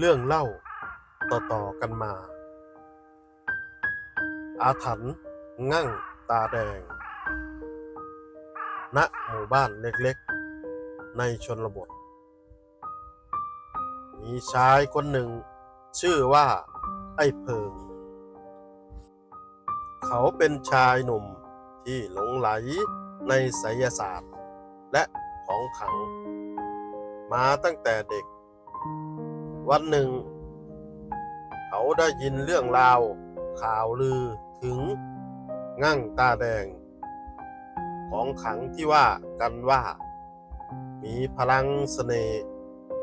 เรื่องเล่าต่อๆกันมา อาถรรพ์งั่งตาแดง ณ หมู่บ้านเล็กๆ ในชนบท มีชายคนหนึ่ง ชื่อว่า ไอ้เพิง เขาเป็นชายหนุ่มที่หลงไหลในไสยศาสตร์ และของขลัง มาตั้งแต่เด็ก วันหนึ่ง เขาได้ยินเรื่องราว ข่าวลือถึงงั่งตาแดง ของขังที่ว่ากันว่า มีพลังเสน่ห์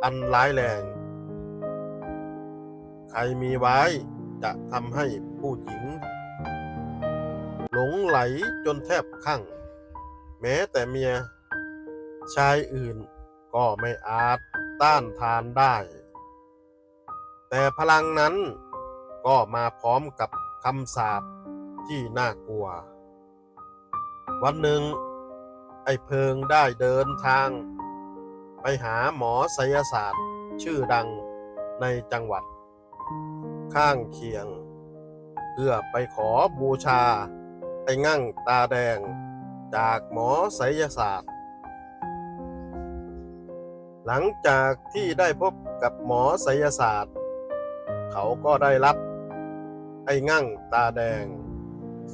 อันร้ายแรง ใครมีไว้จะทำให้ผู้หญิง หลงไหลจนแทบคลั่ง แม้แต่เมียชายอื่นก็ไม่อาจต้านทานได้ แต่พลังนั้นก็มาพร้อมกับคำสาปที่น่ากลัว วันหนึ่ง ไอ้เพิงได้เดินทาง ไปหาหมอไสยศาสตร์ ชื่อดังในจังหวัด ข้างเคียง เพื่อไปขอบูชา ไอ้งั่งตาแดงจากหมอไสยศาสตร์ หลังจากที่ได้พบกับหมอไสยศาสตร์ เขาก็ได้รับไอ้งั่งตาแดง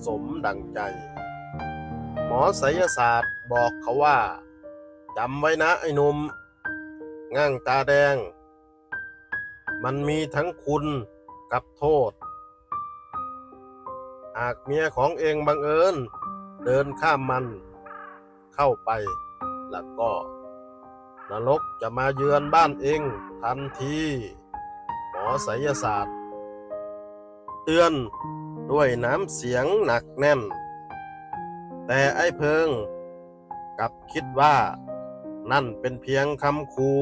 สมดังใจ หมอไสยศาสตร์บอกเขาว่าจำไว้นะไอ้หนุ่มงั่งตาแดง มันมีทั้งคุณกับโทษ หากเมียของเองบังเอิญเดินข้ามมัน เข้าไปแล้วก็ นรกจะมาเยือนบ้านเองทันที อไสยศาสตร์ เตือนด้วยน้ำเสียงหนักแน่น แต่ไอ้เพิงกลับคิดว่านั่นเป็นเพียงคำคู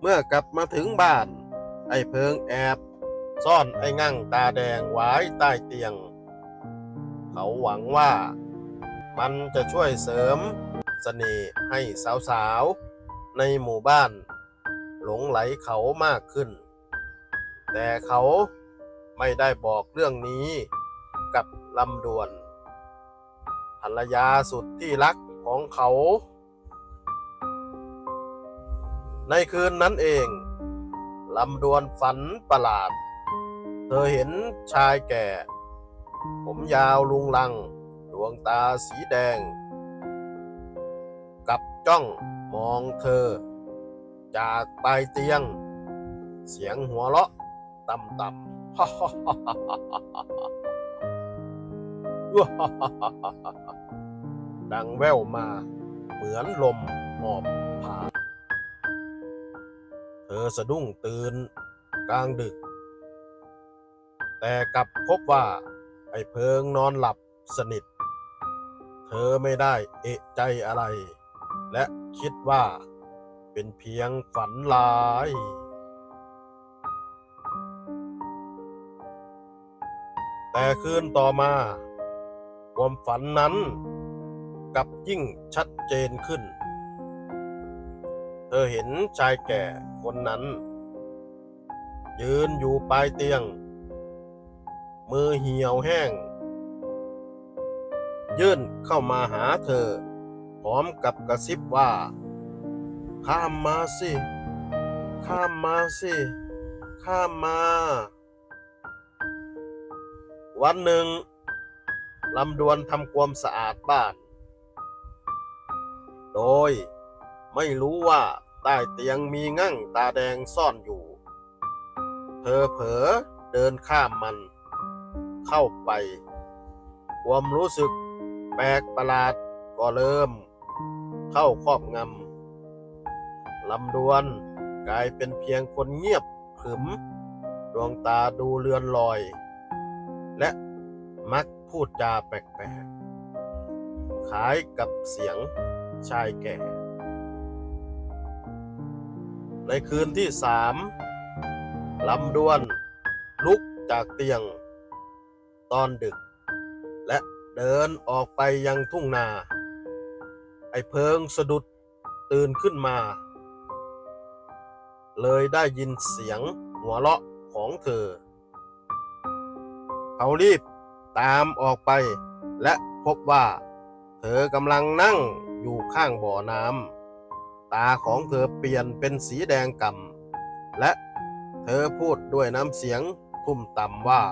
เมื่อกลับมาถึงบ้าน ไอ้เพิงแอบ ซ่อนไอ้งั่งตาแดงไว้ใต้เตียง เขาหวังว่ามันจะช่วยเสริมเสน่ห์ให้สาวๆ ในหมู่บ้าน หลงไหลเขามากขึ้น แต่เขาไม่ได้บอกเรื่องนี้กับลำดวนภรรยาสุดที่รักของเขา ในคืนนั้นเองลำดวนฝันประหลาด เธอเห็นชายแก่ ผมยาวลุงลัง ดวงตาสีแดง กับจ้องมองเธอ จากปลายเตียง เสียงหัวเราะต่ำๆดังแว่วมาเหมือนลมหอบผ่านเธอสะดุ้งตื่นกลางดึก แต่กลับพบว่าไอ้เพิงนอนหลับสนิท เธอไม่ได้เอะใจอะไร และคิดว่า เป็นเพียงฝันร้าย แต่คืนต่อมาความฝันนั้นกลับยิ่งชัดเจนขึ้น เธอเห็นชายแก่คนนั้น ยืนอยู่ปลายเตียง มือเหี่ยวแห้ง ยื่นเข้ามาหาเธอ พร้อมกับกระซิบว่า ข้ามมาสิ ข้ามมาสิ ข้ามมา วันหนึ่งลำดวนทำความสะอาดบ้าน โดยไม่รู้ว่าใต้เตียงมีงั่งตาแดงซ่อนอยู่ เธอเผลอเดินข้ามมัน เข้าไป ความรู้สึกแปลกประหลาดก็เริ่ม เข้าครอบงำ ลำดวน กลายเป็นเพียงคนเงียบขรึม ดวงตาดูเลือนลอย และมักพูดจาแปลกๆคล้ายกับเสียงชายแก่ ในคืนที่สามลำดวน ลุกจากเตียง ตอนดึก และเดินออกไปยังทุ่งนา ไอเพิงสะดุดตื่นขึ้นมา เลยได้ยินเสียงหัวเราะของเธอ เขารีบตามออกไป และพบว่า เธอกำลังนั่งอยู่ข้างบ่อน้ำตาของเธอเปลี่ยนเป็นสีแดงก่ำและเธอพูดด้วยน้ำเสียงทุ่มต่ำว่า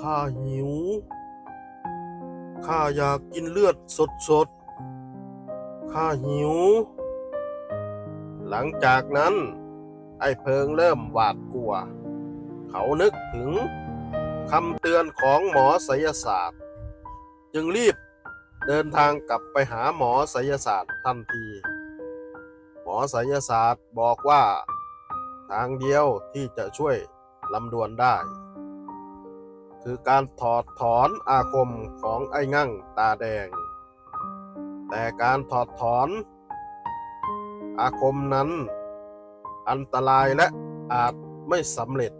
ข้าหิว ข้าอยากกินเลือดสดๆข้าหิว หลังจากนั้น ไอ้เพิงเริ่มหวาดกลัว เขานึกถึงคำเตือนของหมอไสยศาสตร์ จึงรีบเดินทางกลับไปหาหมอไสยศาสตร์ทันที หมอไสยศาสตร์บอกว่าทางเดียวที่จะช่วยลำดวนได้ คือการถอดถอนอาคมของไอ้งั่งตาแดง แต่การถอดถอนอาคมนั้น อันตรายและอาจไม่สำเร็จ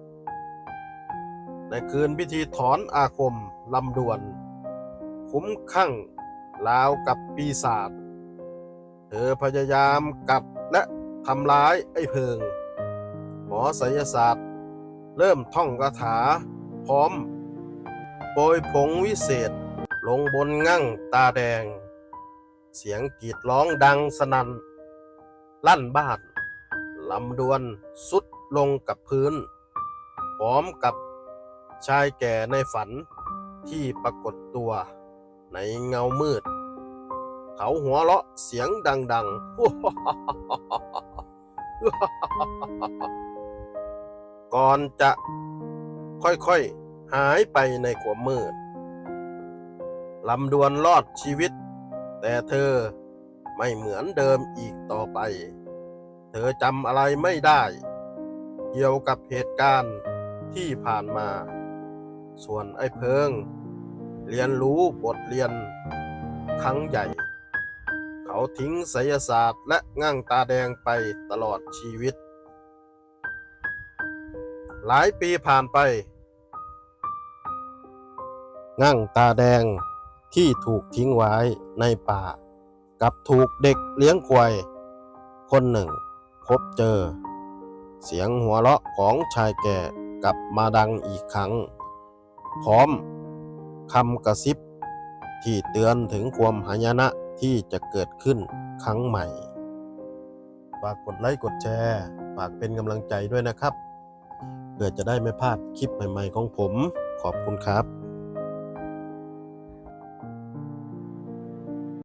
ในคืนพิธีถอนอาคมลำดวน คุ้มข้างราวกับปีศาจเธอพยายามกัดและทำร้ายไอ้เพิง หมอไสยศาสตร์ เริ่มท่องคาถาพร้อมโปรยผงวิเศษลงบนงั่งตาแดง เสียงกรีดร้องดังสนั่นลั่นบ้าน ลำดวนสุดลงกับพื้น พร้อมกับชายแก่ในฝันที่ปรากฏตัวในเงามืด เขาหัวเราะเสียงดังๆ ก่อนจะค่อยๆ หายไปในความมืด ลำดวนรอดชีวิต แต่เธอไม่เหมือนเดิมอีกต่อไป เธอจำอะไรไม่ได้ เกี่ยวกับเหตุการณ์ที่ผ่านมา ส่วนไอ้เพิง เรียนรู้บทเรียนครั้งใหญ่ เขาทิ้งไสยศาสตร์และง่างตาแดงไปตลอดชีวิต หลายปีผ่านไป ง่างตาแดงที่ถูกทิ้งไว้ในป่า กับถูกเด็กเลี้ยงควายคนหนึ่ง พบเจอ เสียงหัวเราะของชายแก่กลับมาดังอีกครั้ง พร้อมคำกระซิบ ที่เตือนถึงความหายนะที่จะเกิดขึ้นครั้งใหม่ ฝากกดไลค์กดแชร์ ฝากเป็นกำลังใจด้วยนะครับ เพื่อจะได้ไม่พลาดคลิปใหม่ ๆ ของผม ขอบคุณครับ